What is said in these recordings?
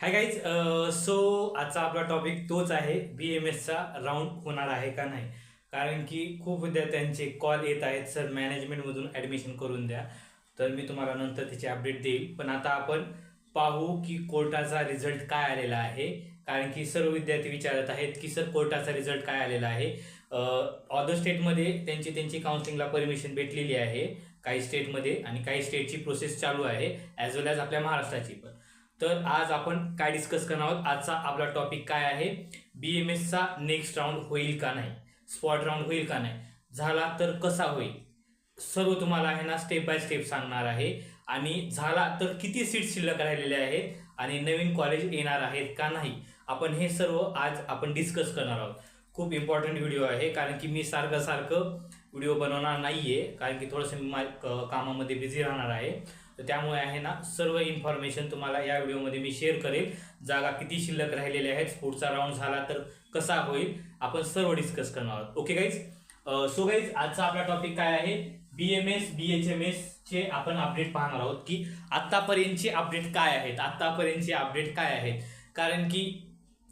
Hi guys so आजचा आपला topic तोच आहे बी एम एसचा राऊंड होणार आहे का नाही? कारण की खूप विद्यार्थ्यांचे कॉल येत आहेत सर मॅनेजमेंटमधून ॲडमिशन करून द्या. तर मी तुम्हाला नंतर त्याची अपडेट देईल. पण आता आपण पाहू की कोर्टाचा रिझल्ट काय आलेला आहे. कारण की सर्व विद्यार्थी विचारत आहेत की सर कोर्टाचा रिझल्ट काय आलेला आहे? ऑदर स्टेटमध्ये त्यांची त्यांची काउन्सिलिंगला परमिशन भेटलेली आहे. काही स्टेटमध्ये आणि काही स्टेटची प्रोसेस चालू आहे ॲज वेल ॲज आपल्या महाराष्ट्राची पण. तर आज आपण काय डिस्कस करणार आहोत? आजचा आपला टॉपिक काय आहे? बी एम एसचा नेक्स्ट राऊंड होईल का नाही? स्पॉट राऊंड होईल का नाही? झाला तर कसा होईल? सर्व तुम्हाला आहे ना स्टेप बाय स्टेप सांगणार आहे. आणि झाला तर किती सीट शिल्लक राहिलेले आहेत? आणि नवीन कॉलेज येणार आहेत का नाही? आपण हे सर्व आज आपण डिस्कस करणार आहोत. खूप इम्पॉर्टंट व्हिडिओ आहे. कारण की मी सारखं सारखं व्हिडिओ बनवणार नाही आहे कारण की थोडंसं मी मा क- कामामध्ये बिझी राहणार आहे. तर त्यामुळे आहे ना सर्व इन्फॉर्मेशन तुम्हाला या व्हिडिओमध्ये मी शेअर करेल. जागा किती शिल्लक राहिलेल्या आहेत पुढचा राऊंड झाला तर कसा होईल आपण सर्व डिस्कस करणार आहोत. ओके गाईज सो गाईज आजचा आपला टॉपिक काय आहे? B M S B H M S चे आपण अपडेट पाहणार आहोत की आत्तापर्यंतचे अपडेट काय आहेत? आत्तापर्यंतचे अपडेट काय आहेत? कारण की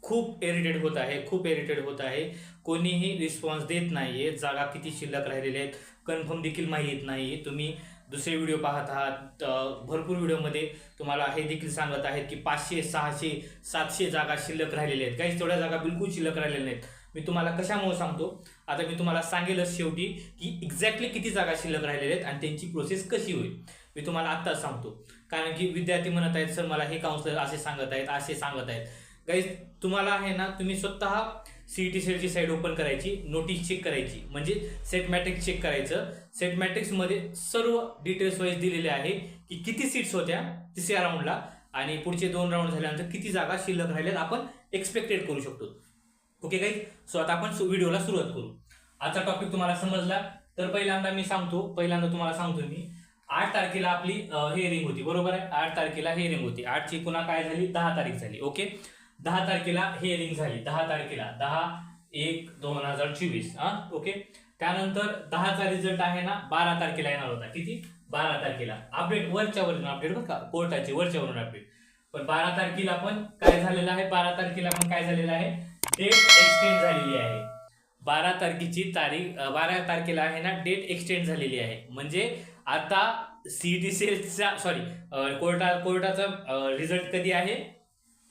खूप इरिटेट होत आहे खूप इरिटेट होत आहे. कोणीही रिस्पॉन्स देत नाही आहे जागा किती शिल्लक राहिलेल्या आहेत कन्फर्म देखील माहीत नाही तुम्ही दुसरे व्हिडिओ पाहत आहात. भरपूर व्हिडिओमध्ये तुम्हाला हे देखील सांगत आहेत की पाचशे सहाशे सातशे जागा शिल्लक राहिलेल्या आहेत. काहीच तेवढ्या जागा बिलकुल शिल्लक राहिलेल्या नाहीत. मी तुम्हाला कशामुळे सांगतो? आता मी तुम्हाला सांगेलच शेवटी की एक्झॅक्टली किती जागा शिल्लक राहिलेल्या आहेत आणि त्यांची प्रोसेस कशी होईल. मी तुम्हाला आत्ताच सांगतो. कारण की विद्यार्थी म्हणत आहेत सर मला हे काउन्सिलर असे सांगत आहेत असे सांगत आहेत. गाईज तुम्हाला आहे ना तुम्ही स्वतः सीईटी सेलची साईड ओपन करायची नोटीस चेक करायची. म्हणजे सेट मॅट्रिक्स चेक करायचं. सेट मॅट्रिक्समध्ये सर्व डिटेल्स वाईज दिलेले आहे की किती सीट्स होत्या तिसऱ्या राऊंडला आणि पुढचे दोन राऊंड झाल्यानंतर किती जागा शिल्लक राहिल्यात आपण एक्सपेक्टेड करू शकतो. ओके काही सो आता आपण व्हिडिओला सुरुवात करू. आजचा टॉपिक तुम्हाला समजला. तर पहिल्यांदा मी सांगतो पहिल्यांदा तुम्हाला सांगतो मी. आठ तारखेला आपली हेअरिंग होती. बरोबर आहे? आठ तारखेला हेअरिंग होती. आठची पुन्हा काय झाली? दहा तारीख झाली. ओके दहा तारखेला हेअरिंग झाली. दहा तारखेला. दहा एक दोन हजार चोवीस. हा? ओके? त्यानंतर दहाचा रिझल्ट आहे ना बारा तारखेला येणार होता. किती? बारा तारखेला. अपडेट वरच्या वरून अपडेट बरं का? कोर्टाचे वरच्या वरून अपडेट. पण बारा तारखेला पण काय झालेलं आहे? बारा तारखेला पण काय झालेलं आहे? डेट एक्सटेंड झालेली आहे. बारा तारखेची तारीख बारा तारखेला आहे ना डेट एक्सटेंड झालेली आहे. म्हणजे आता सीईटी सेलचा सॉरी कोर्टा कोर्टाचा रिझल्ट कधी आहे?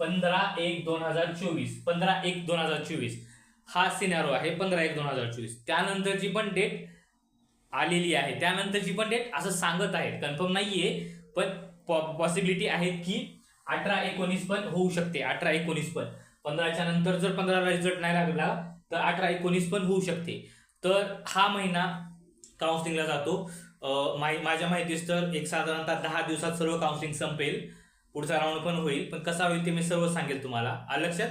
पंधरा एक दोन हजार चोवीस पंधरा एक दोन हजार चोवीस. हा सिनारो आहे पंधरा एक दोन हजार चोवीस. त्यानंतरची पण डेट आलेली आहे त्यानंतरची पण डेट असं सांगत आहे कन्फर्म नाहीये पण पॉसिबिलिटी आहे की अठरा एकोणीस पण होऊ शकते अठरा एकोणीस पण. पंधराच्या नंतर जर पंधराला रिझल्ट नाही लागला तर अठरा एकोणीस पण होऊ शकते. तर हा महिना काउन्सिलिंगला जातो. माझ्या माहितीस तर एक साधारणतः दहा दिवसात सर्व काउन्सिलिंग संपेल. पुढचा राऊंड पण होईल. पण कसा होईल ते मी सर्व सांगेल तुम्हाला. आलं लक्षात?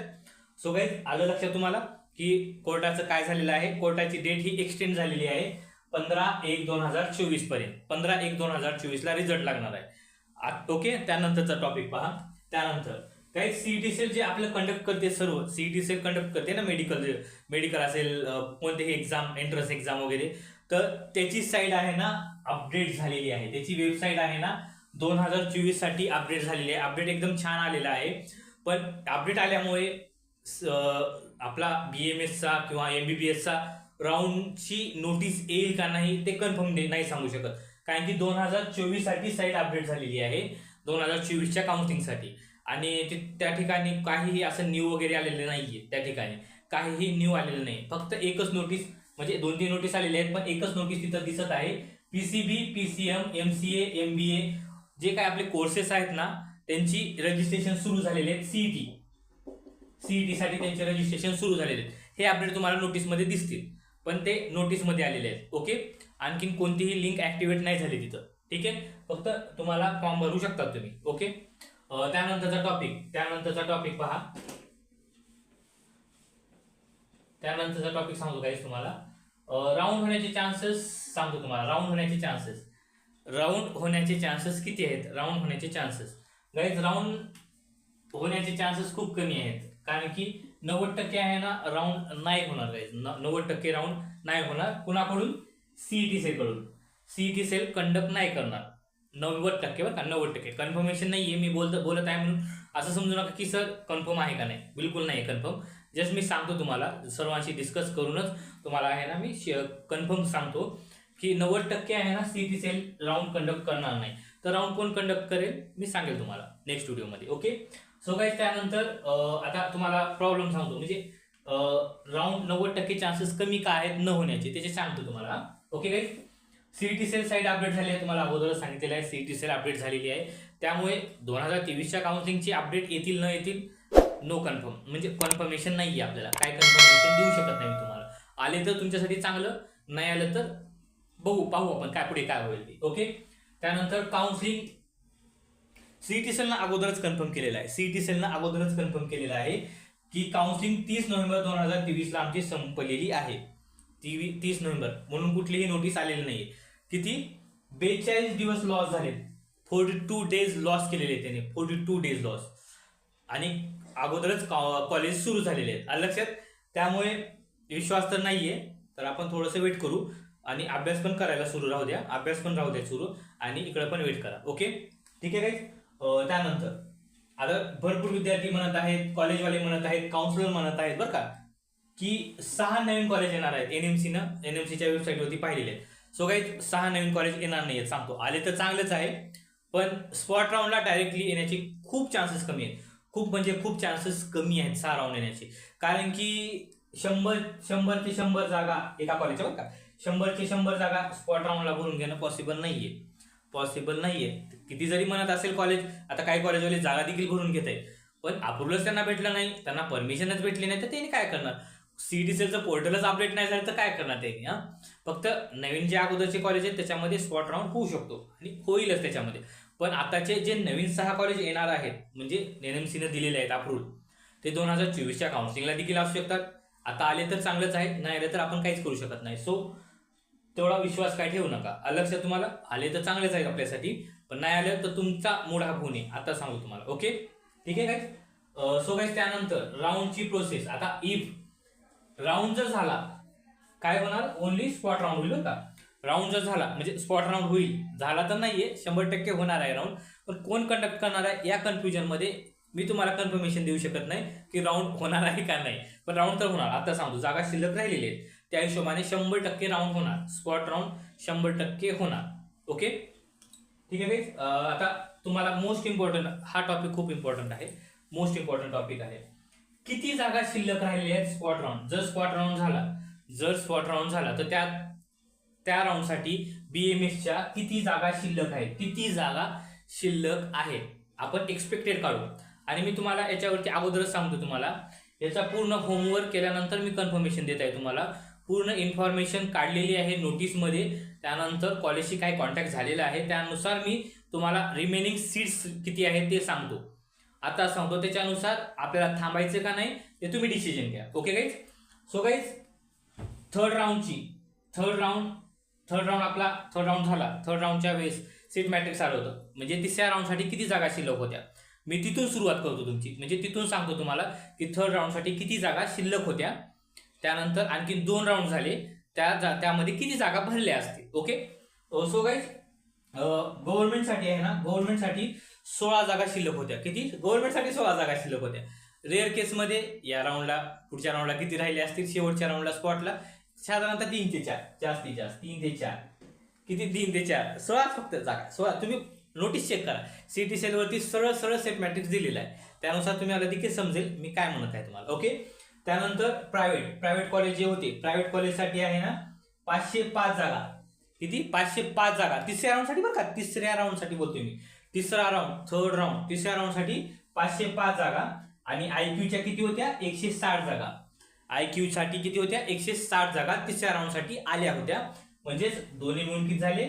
सो काही आलं लक्षात तुम्हाला की कोर्टाचं काय झालेलं आहे? कोर्टाची डेट ही एक्सटेंड झालेली आहे पंधरा एक दोन हजार चोवीसपर्यंत. पंधरा एक दोन हजार चोवीस ला रिझल्ट लागणार आहे. ओके त्यानंतरचा टॉपिक पहा. त्यानंतर काही सीईटी सेल जे आपलं कंडक्ट करते सर्व सीईटी सेल कंडक्ट करते ना मेडिकल मेडिकल असेल कोणतेही एक्झाम एंट्रन्स एक्झाम वगैरे तर त्याची साईड आहे ना अपडेट झालेली आहे. त्याची वेबसाईट आहे ना दोन हजार चोवीससाठी अपडेट झालेली आहे. अपडेट एकदम छान आलेला आहे. पण अपडेट आल्यामुळे आपला बी एम एसचा किंवा एम बी बी एसचा राऊंडची नोटीस येईल का नाही ते कन्फर्म नाही सांगू शकत. कारण की दोन हजार चोवीससाठी साईट अपडेट झालेली आहे. दोन हजार चोवीसच्या काउन्सिलिंगसाठी आणि ते त्या ठिकाणी काहीही असं न्यू वगैरे आलेलं नाहीये त्या ठिकाणी. काहीही न्यू आलेलं नाही. फक्त एकच नोटीस म्हणजे दोन तीन नोटीस आलेले आहेत पण एकच नोटीस तिथं दिसत आहे. पीसीबी पीसीएम एमसीए एमबीए जे काय आपले कोर्सेस आहेत ना त्यांची रजिस्ट्रेशन सुरू झालेले आहेत सीईटी सीईटी साठी त्यांचे रजिस्ट्रेशन सुरू झालेले आहेत. हे अपडेट तुम्हाला नोटीसमध्ये दिसतील. पण ते नोटीसमध्ये आलेले आहेत. ओके आणखीन कोणतीही लिंक ऍक्टिव्हेट नाही झाली तिथं. ठीक आहे? फक्त तुम्हाला फॉर्म भरू शकता तुम्ही. ओके त्यानंतरचा टॉपिक त्यानंतरचा टॉपिक पहा. त्यानंतरचा टॉपिक सांगतो काहीच तुम्हाला. राऊंड होण्याचे चान्सेस सांगतो तुम्हाला. राऊंड होण्याचे चान्सेस राऊंड होण्याचे चान्सेस किती आहेत? राऊंड होण्याचे चान्सेस. गाईज राऊंड होण्याचे चान्सेस खूप कमी आहेत. कारण की नव्वद टक्के आहे ना राऊंड नाही होणार गाईज नव्वद टक्के राऊंड नाही होणार. कुणाकडून? सीईटी सेलकडून सीईटी सेल कंडक्ट नाही करणार. नव्वद टक्के बरं का? नव्वद टक्के. कन्फर्मेशन नाही आहे मी बोलत बोलत आहे म्हणून असं समजू नका की सर कन्फर्म आहे का नाही? बिलकुल नाही आहे कन्फर्म जस्ट मी सांगतो तुम्हाला सर्वांशी डिस्कस करूनच तुम्हाला आहे ना मी कन्फर्म सांगतो. की नव्वद टक्के आहे ना C T cell round conduct करणार नाही. तर राऊंड कोण कंडक्ट करेल? मी सांगेल तुम्हाला नेक्स्ट व्हिडिओमध्ये ओके सो काही त्यानंतर आता तुम्हाला प्रॉब्लेम सांगतो. म्हणजे राऊंड नव्वद टक्के चान्सेस कमी का आहेत? न होण्याचे. त्याचे सांगतो तुम्हाला ओके काही सीईटी सेल साईट अपडेट झाली आहे तुम्हाला अगोदरच सांगितलेलं आहे. सीईटी सेल अपडेट झालेली आहे. त्यामुळे दोन हजार तेवीसच्या काउन्सिलिंगची अपडेट येतील न येतील? नो कन्फर्म म्हणजे कन्फर्मेशन नाही आहे आपल्याला. काय कन्फर्मेशन देऊ शकत नाही मी तुम्हाला. आले तर तुमच्यासाठी चांगलं नाही आलं तर बघू पाहू आपण काय पुढे काय होईल ते. ओके त्यानंतर काउन्सिलिंग सीईटी सेलनं अगोदरच कन्फर्म केलेलं आहे. सीईटी सेलनं अगोदरच कन्फर्म केलेलं आहे की काउन्सिलिंग तीस नोव्हेंबर दोन हजार तेवीसला आमची संपलेली आहे. ती तीस नोव्हेंबर. म्हणून कुठलीही नोटीस आलेली नाहीये. किती? बेचाळीस दिवस लॉस झाले फोर्टी टू डेज लॉस केलेले आहेत त्याने. फोर्टी टू डेज लॉस आणि अगोदरच कॉलेज सुरू झालेले आहेत. लक्षात? त्यामुळे विश्वास तर नाहीये. तर आपण थोडंसं वेट करू. आणि अभ्यास पण करायला सुरू राहू द्या. अभ्यास पण राहू द्या सुरू. आणि इकडे पण वेट करा. ओके ठीक आहे काही त्यानंतर. आता भरपूर विद्यार्थी म्हणत आहेत कॉलेजवाले म्हणत आहेत काउन्सिलर म्हणत आहेत बरं का? की सहा नवीन कॉलेज येणार आहेत. एनएमसीनं एनएमसीच्या वेबसाईटवरती पाहिलेले. आहेत सो काही सहा नवीन कॉलेज येणार नाही आहेत सांगतो. आले तर चांगलंच आहे पण स्पॉट राऊंडला डायरेक्टली येण्याचे खूप चान्सेस कमी आहेत. खूप म्हणजे खूप चान्सेस कमी आहेत सहा राऊंड येण्याचे. कारण की शंभर शंभर ते शंभर जागा एका कॉलेजच्या बरं का? शंभरचे शंभर जागा स्पॉट राऊंडला भरून घेणं पॉसिबल नाहीये. पॉसिबल नाहीये. किती जरी म्हणत असेल कॉलेज आता काही कॉलेजवाले जागा देखील भरून घेत आहेत पण अप्रुव्हलच त्यांना भेटलं नाही त्यांना परमिशनच भेटली नाही तर त्यांनी काय करणार? सीईटीसीचं पोर्टलच अपडेट नाही झालं तर काय करणार त्यांनी हा? फक्त नवीन जे अगोदरचे कॉलेज आहेत त्याच्यामध्ये स्पॉट राऊंड होऊ शकतो. आणि होईलच त्याच्यामध्ये. पण आताचे जे नवीन सहा कॉलेज येणार आहेत म्हणजे एन एम सीनं दिलेले आहेत अप्रूव्हल ते दोन हजार चोवीसच्या काउन्सिलिंगला देखील असू शकतात. आता आले तर चांगलंच आहे नाही आले तर आपण काहीच करू शकत नाही. सो तेवढा विश्वास काय ठेवू नका. आलं लक्षात तुम्हाला आले तर चांगलेच आहे आपल्यासाठी पण नाही आले तर तुमचा मूड हा होऊ नये. आता सांगू तुम्हाला ओके? ठीक आहे काय सो काय त्यानंतर राऊंडची प्रोसेस आता इफ राऊंड जर झाला काय होणार? ओनली स्पॉट राऊंड होईल बरं का? राऊंड जर झाला म्हणजे स्पॉट राऊंड होईल. झाला तर नाहीये शंभर टक्के होणार आहे राऊंड पण कोण कंडक्ट करणार आहे? या कन्फ्युजनमध्ये मी तुम्हाला कन्फर्मेशन देऊ शकत नाही की राऊंड होणार आहे का नाही. पण राऊंड तर होणार. आता सांगतो जागा शिल्लक राहिलेली आहे. त्या हिशोबाने शंभर टक्के राऊंड होणार. स्पॉट राऊंड शंभर टक्के होणार. ओके ठीक आहे आता तुम्हाला मोस्ट इम्पॉर्टंट हा टॉपिक खूप इम्पॉर्टंट आहे. मोस्ट इम्पॉर्टंट टॉपिक आहे. किती जागा शिल्लक राहिलेल्या आहेत स्पॉट राऊंड जर स्पॉट राऊंड झाला जर स्पॉट राऊंड झाला तर त्या त्या राऊंडसाठी बीएमएसच्या किती जागा शिल्लक आहेत? किती जागा शिल्लक आहे? आपण एक्सपेक्टेड काढू. आणि मी तुम्हाला याच्यावरती अगोदरच सांगतो तुम्हाला. याचा पूर्ण होमवर्क केल्यानंतर मी कन्फर्मेशन देत आहे तुम्हाला. पूर्ण इन्फॉर्मेशन काढलेली आहे नोटीसमध्ये त्यानंतर कॉलेजशी काय कॉन्टॅक्ट झालेला आहे. त्यानुसार मी तुम्हाला रिमेनिंग सीट्स किती आहेत ते सांगतो. आता सांगतो त्याच्यानुसार आपल्याला थांबायचं का नाही ते तुम्ही डिसिजन घ्या. Okay guys so guys third राऊंडची third round third round आपला थर्ड राऊंड झाला. थर्ड राऊंडच्या वेळेस सीट मॅट्रिक्स आलं होतं. म्हणजे तिसऱ्या राऊंडसाठी किती जागा शिल्लक होत्या? मी तिथून सुरुवात करतो तुमची. म्हणजे तिथून सांगतो तुम्हाला की थर्ड राऊंडसाठी किती जागा शिल्लक होत्या? त्यानंतर आणखी दोन राऊंड झाले. त्या जा त्यामध्ये किती जागा भरल्या असतील? ओके सो गाईज गव्हर्नमेंटसाठी आहे ना गव्हर्नमेंटसाठी सोळा जागा शिल्लक होत्या. किती? गव्हर्नमेंटसाठी सोळा जागा शिल्लक होत्या. रेअर केसमध्ये या राऊंडला पुढच्या राऊंडला किती राहिले असतील? शेवटच्या राऊंडला स्पॉटला साधारणतः तीन ते चार. जास्तीत जास्त. तीन ते चार. किती? तीन ते चार. सोळा फक्त जागा. सोळा. तुम्ही नोटीस चेक करा. सिटी सेलवरती सरळ सरळ सेट मॅट्रिक्स दिलेला आहे. त्यानुसार तुम्ही देखील समजेल. मी काय म्हणत आहे तुम्हाला. ओके त्यानंतर प्रायव्हेट प्रायव्हेट कॉलेज जे होते प्रायव्हेट कॉलेजसाठी आहे ना पाचशे पाच जागा. किती? पाचशे पाच जागा. तिसऱ्या राऊंडसाठी बरं का? तिसऱ्या राऊंडसाठी बोलतोय मी. तिसरा राऊंड थर्ड राऊंड तिसऱ्या राऊंडसाठी पाचशे पाच जागा आणि आय क्यूच्या किती होत्या? एकशे साठ जागा. आय क्यूसाठी किती होत्या? एकशे साठ जागा. तिसऱ्या राऊंडसाठी आल्या होत्या. म्हणजेच दोन्ही मिळून किती झाले?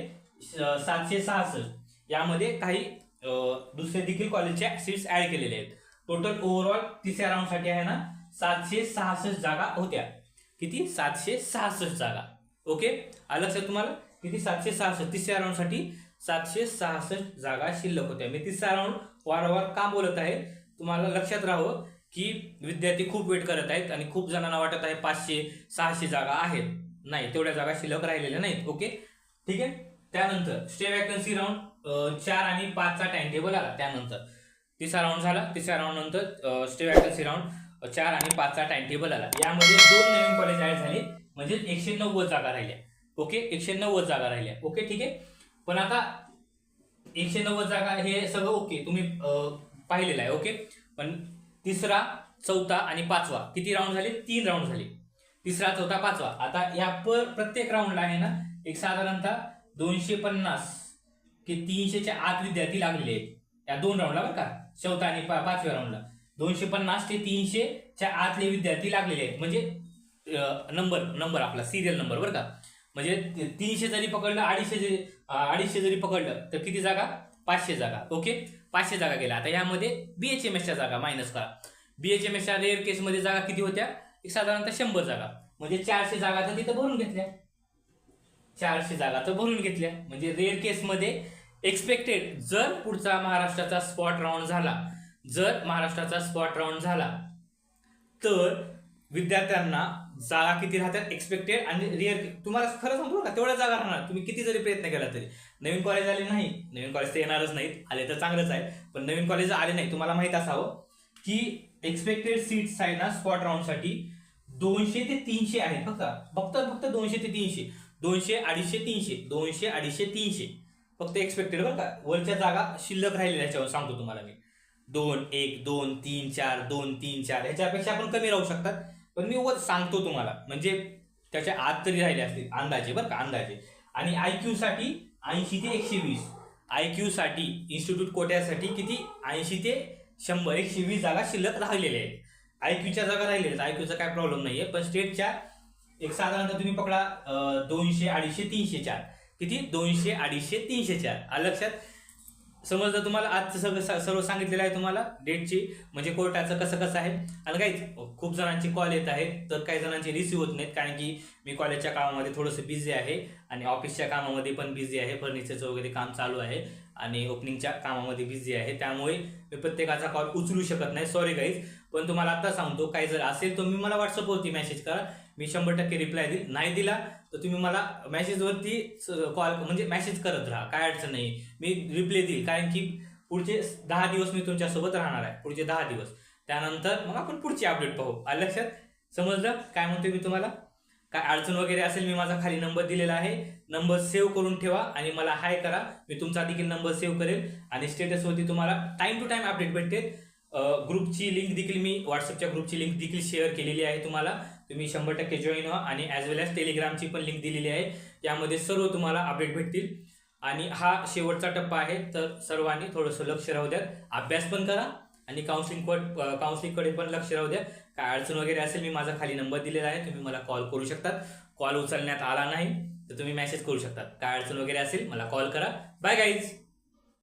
सातशे सहासष्ट. यामध्ये काही दुसरे देखील कॉलेजच्या सीट्स ऍड केलेल्या आहेत. टोटल ओव्हरऑल तिसऱ्या राऊंडसाठी आहे ना सातशे सहासष्ट जागा होत्या. किती? सातशे सहासष्ट जागा. ओके? आलं लक्षात तुम्हाला? किती? सातशे सहासष्ट. तिसऱ्या राऊंडसाठी सातशे सहासष्ट जागा शिल्लक होत्या. मी तिसरा राऊंड वारंवार का बोलत आहे? तुम्हाला लक्षात राहावं की विद्यार्थी खूप वेट करत आहेत आणि खूप जणांना वाटत आहे पाचशे सहाशे जागा आहेत. नाही तेवढ्या जागा शिल्लक राहिलेल्या नाहीत. ओके? ठीक आहे? त्यानंतर स्टे वॅकन्सी राऊंड चार आणि पाचचा टाइम टेबल आला. त्यानंतर तिसरा राऊंड झाला. तिसऱ्या राऊंड नंतर स्टे वॅकन्सी राऊंड चार आणि पाचचा टाइम टेबल आला. यामध्ये दोन नवीन कॉलेज ॲड झाले. म्हणजे एकशे नव्वद जागा राहिल्या. ओके एकशे नव्वद जागा राहिल्या. ओके ठीक आहे? पण आता एकशे नव्वद जागा हे सगळं ओके तुम्ही पाहिलेलं आहे. ओके पण तिसरा चौथा आणि पाचवा. किती राऊंड झाले? तीन राऊंड झाले. तिसरा चौथा पाचवा. आता या पर प्रत्येक राऊंडला आहे ना एक साधारणतः दोनशे पन्नास की तीनशेच्या आत विद्यार्थी लागलेले आहेत. या दोन राऊंडला बरं का? चौथा आणि पा- पाचव्या राऊंडला दोनशे पन्नास ते तीनशेच्या आतले विद्यार्थी लागलेले आहेत. म्हणजे नंबर नंबर आपला सिरियल नंबर बरं का? म्हणजे तीनशे जरी पकडलं अडीचशे जरी अडीचशे जरी पकडलं तर किती जागा? पाचशे जागा. ओके? पाचशे जागा गेल्या. आता यामध्ये बीएच एम एसच्या जागा मायनस करा. बीएच एम एसच्या रेअर केसमध्ये जागा किती होत्या? एक साधारणतः शंभर जागा. म्हणजे चारशे जागा तर तिथं भरून घेतल्या. चारशे जागा तर भरून घेतल्या. म्हणजे रेअर केसमध्ये एक्सपेक्टेड जर पुढचा महाराष्ट्राचा स्पॉट राऊंड झाला जर महाराष्ट्राचा स्पॉट राऊंड झाला तर विद्यार्थ्यांना जागा किती राहतात एक्सपेक्टेड आणि रिअर तुम्हाला खरं सांगतो का तेवढ्या जागा राहणार. तुम्ही किती जरी प्रयत्न केला तरी. नवीन कॉलेज आले नाही नवीन कॉलेज तर येणारच नाहीत. आले तर चांगलंच आहे. पण नवीन कॉलेज आले नाही तुम्हाला माहीत असावं की एक्सपेक्टेड सीट्स आहे ना स्पॉट राऊंडसाठी दोनशे ते तीनशे आहेत फक्त. फक्त फक्त दोनशे ते तीनशे. दोनशे अडीचशे तीनशे. दोनशे अडीचशे तीनशे. फक्त एक्सपेक्टेड बरं का. वरच्या जागा शिल्लक राहिलेल्या याच्यावर सांगतो तुम्हाला मी. दोन एक दोन तीन चार दोन तीन चार ह्याच्यापेक्षा आपण कमी राहू शकतात. पण मी वर सांगतो तुम्हाला म्हणजे त्याच्या आत तरी राहिले असतील अंदाजे बरं का अंदाजे. आणि आय क्यूसाठी ऐंशी ते एकशे वीस. आय क्यूसाठी इन्स्टिट्यूट कोट्यासाठी किती? ऐंशी ते शंभर एकशे वीस जागा शिल्लक राहिलेल्या आहेत. आय क्यूच्या जागा राहिलेल्या आहेत. आय क्यूचा काय प्रॉब्लेम नाही आहे पण स्टेटच्या एक साधारणतः तुम्ही पकडा दोनशे अडीचशे तीनशे चार. किती? दोनशे अडीचशे तीनशे चार. लक्षात? समजलं तुम्हाला आजचं सगळं सर्व सांगितलेलं आहे तुम्हाला डेटची म्हणजे कोर्टाचं कसं कसं आहे. आणि काही खूप जणांचे कॉल येत आहेत तर काही जणांचे रिसीव्ह होत नाहीत कारण की मी कॉलेजच्या कामामध्ये थोडंसं बिझी आहे आणि ऑफिसच्या कामामध्ये पण बिझी आहे फर्निचरचं वगैरे काम चालू आहे आणि ओपनिंगच्या कामामध्ये बिझी आहे. त्यामुळे मी प्रत्येकाचा कॉल उचलू शकत नाही. सॉरी गाईज पण तुम्हाला आता सांगतो काही जर असेल तर मी मला व्हॉट्सअपवरती मेसेज करा. मी शंभर टक्के रिप्लाय देईल. नाही दिला तर तुम्ही मला मॅसेजवरती कॉल म्हणजे मॅसेज करत राहा. काय अडचण नाही. मी रिप्लाय देईल. कारण की पुढचे दहा दिवस मी तुमच्यासोबत राहणार आहे. पुढचे दहा दिवस. त्यानंतर मग आपण पुढची अपडेट पाहू. आलं लक्षात? समजलं? काय म्हणतोय मी तुम्हाला? काय अडचण वगैरे असेल मी माझा खाली नंबर दिलेला आहे. नंबर सेव्ह करून ठेवा आणि मला हाय करा. मी तुमचा देखील नंबर सेव्ह करेल. आणि स्टेटसवरती तुम्हाला टाईम टू टाईम अपडेट भेटते. ग्रुपची लिंक देखील मी व्हॉट्सअपच्या ग्रुपची लिंक देखील शेअर केलेली आहे तुम्हाला. तुम्ही शंभर टक्के जॉईन व्हा आणि ॲज वेल ॲज टेलिग्रामची पण लिंक दिलेली आहे. यामध्ये सर्व तुम्हाला अपडेट भेटतील. आणि हा शेवटचा टप्पा आहे तर सर्वांनी थोडंसं लक्ष राहू द्या अभ्यास पण करा आणि काउन्सिलिंग काउन्सिलिंगकडे पण लक्ष राहू द्या काय अडचण वगैरे असेल मी माझा खाली नंबर दिलेला आहे. तुम्ही मला कॉल करू शकतात. कॉल उचलण्यात आला नाही तर तुम्ही मेसेज करू शकतात. काय अडचण वगैरे असेल मला कॉल करा. Bye guys